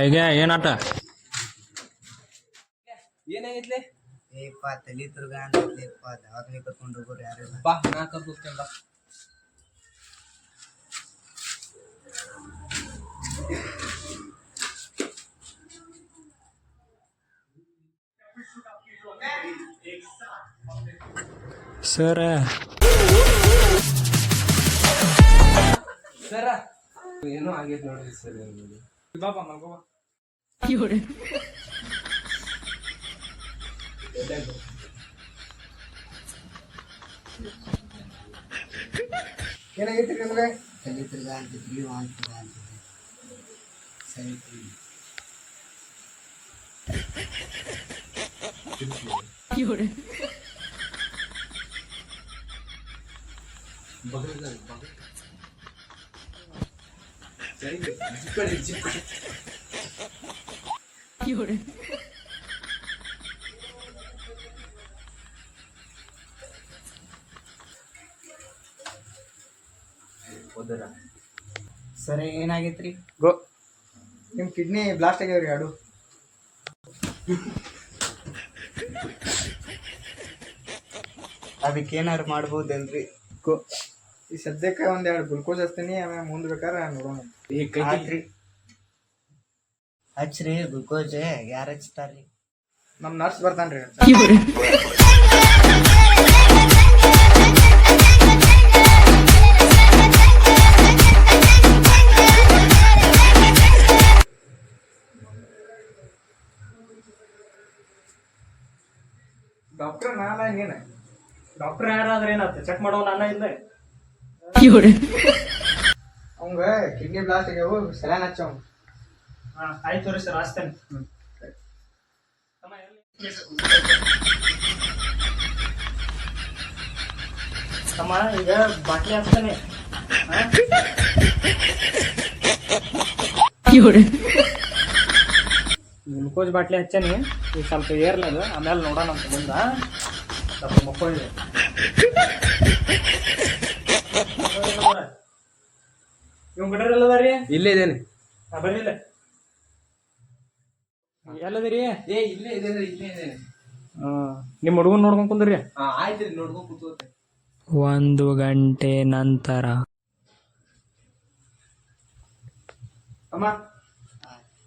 ಈಗ ಏನಾಟ ಏನಾಗೈತ್ಲೆ ಏಪ್ಪ ತಲೆ ತಿರ್ಗ ಅಂತಪ್ಪ ದವಾಖಾನೆ ಕರ್ಕೊಂಡು ಹೋಗೋರು ಯಾರು ಬಾ ನಾ ಕರ್ದು ಹೋಗ್ತೇನೆ ಬಾ. ಸರ್. ಸರ. ಏನೋ ಆಗೈತೆ ನೋಡ್ರಿ ಸರ್ ಬಾಬಾ ಮಗೋ ಏನಾಗೈತಿ ನಿಮ್ಗೆ ತಲಿ ತಿರ್ಗ ಅಂತಿದ್ರಿ ವಾಂತಿಗ ಅಂತಿದ್ರಿ ಸರಿ ಬಗಲ್ ಬಗಲ್ ಸರಿ ಜಿಪ್ಪಡಿ ಜಿಪ್ಪಡಿ ಹೋದರ ಸರಿ ಏನಾಗೈತ್ರಿ? ಗೋ. ನಿಮ್ಮ ಕಿಡ್ನಿ ಬ್ಲಾಸ್ಟ್ ಆಗ್ಯಾವ್ರಿ ಎರಡು ಅದಕ್ಕೇನಾರು ಮಾಡ್ಬೋದೇನ್ರಿ? ಗೋ. ಈ ಸದ್ಯಕ್ಕೆ ಒಂದ್ ಎರಡು ಗ್ಲುಕೋಸ್ ಹಚ್ತೀನಿ ಆಮೇಲೆ ಮುಂದೆ ಬೇಕಾದ್ರೆ ನೋಡೋಣ. ಈ ಕೈ ಹಚ್ರಿ ಗ್ಲುಕೋಸ್ ಯಾರು ಹಚ್ತಾರ್ರಿ? ನಮ್ಮ ನರ್ಸ್ ಬರ್ತಾನ್ರಿ. ಡಾಕ್ಟರ್ ನಾನ ನೀನು ಡಾಕ್ಟರ್ ಯಾರಾದ್ರೆ ಏನಾಯ್ತು? ಚೆಕ್ ಮಾಡೋ ನಾನ ಇಲ್ಲ ಅವಂಗ ಕಿಡ್ನಿ ಬ್ಲಾಸ್ಟ್ ಆಗ್ಯಾವು ಸೆಲಾನ್ ಹಚ್ಚ ಅವ್ನು ಹಾ ಆಯ್ತು ರೀ ಸರ್ ಅಷ್ಟೇನೆ ತಮ್ಮ ಈಗ ಬಾಟ್ಲಿ ಹಾಕ್ತಾನೆ. ಗ್ಲುಕೋಸ್ ಬಾಟ್ಲಿ ಹಚ್ಚಾನಿ. ಈಗ ಸ್ವಲ್ಪ ಏರ್ಲದು ಆಮೇಲೆ ನೋಡೋಣ ಅಂತ ಮುಂದ ಸ್ವಲ್ಪ ಮಕ್ಕೊಳ್ಳಿ ಇವ್ ಬಿಡ್ರಿ ಎಲ್ಲದಾರಿ ಇಲ್ಲೇ ಇದೇನೆ ಎಲ್ಲದರಿ ಬರ್ರಿ ಇಲ್ಲ. ಎಲ್ಲದಿರಿ? ಏ ಇಲ್ಲೇ ಇದೇನೆ ಇಲ್ಲೇ ಇದೇನೆ ನಿಮ್ಮ ಹುಡುಗನ್ ನೋಡ್ಕೊಂಡ್ ಕುಂದ್ರಿ. ಹಾ ಆಯ್ತು ನೋಡ್ಕೊಂಡ್ ಕೂತ್ಕೋತೆ. ಒಂದು ಗಂಟೆ ನಂತರ. ಅಮ್ಮ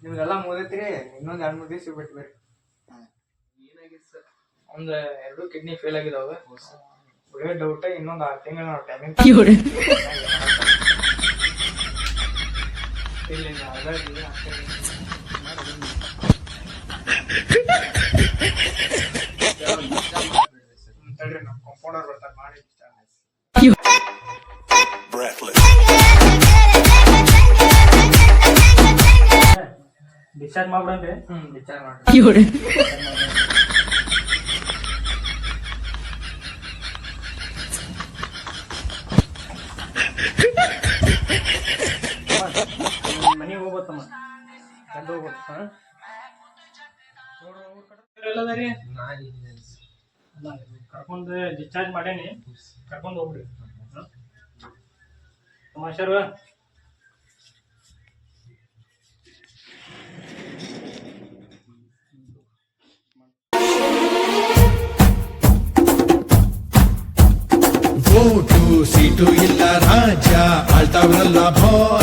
ನಿಮ್ದೆಲ್ಲ ಮುಗಿದೈತ್ರಿ? ಇನ್ನೊಂದ್ ಎರಡ್ ಮೂರ್ ದಿವಸ ಬಿಟ್ಟು ಬರ್ರಿ ಏನಾಗಿತ್ತು ಸರ್? ಒಂದ್ ಎರಡು ಕಿಡ್ನಿ ಫೇಲ್ ಆಗಿದಾವ. ಒಳ್ಳೆ ಡೌಟ್ ಇನ್ನೊಂದು ಆರು ತಿಂಗಳ ಟೈಮಿಂಗ್. ಹ್ಮ್, ತಡ್ರಿ ನಮ್ಮ ಕಾಂಪೌಂಡರ್ ಬರ್ತಾರೆ ಮಾಡಿ ಡಿಸ್ಚಾರ್ಜ್ ಮಾಡ್ಬಿಡನ್ರಿ ಹ್ಮ್ ವಿಚಾರ ಮಾಡಿ ಮನೆಗೆ ಹೋಗ್ಬೋತ್ತಮ್ಮ ಚಂದ ಹೋಗ್ಬೋದು ಹಾ? ಎಲ್ಲದಾರಿ ನಾ ಇದ್ದೇನೆ ಕರ್ಕೊಂಡು ಡಿಸ್ಚಾರ್ಜ್ ಮಾಡೇನಿ. ಕರ್ಕೊಂಡು ಹೋಗ್ಬಿಡಿ. ತಮಾಷಾರು. ಓಟು ಸೀಟು ಇಲ್ಲ ರಾಜ ಆಳ್ತಾವ್ರಲ್ಲ ಭಾಳ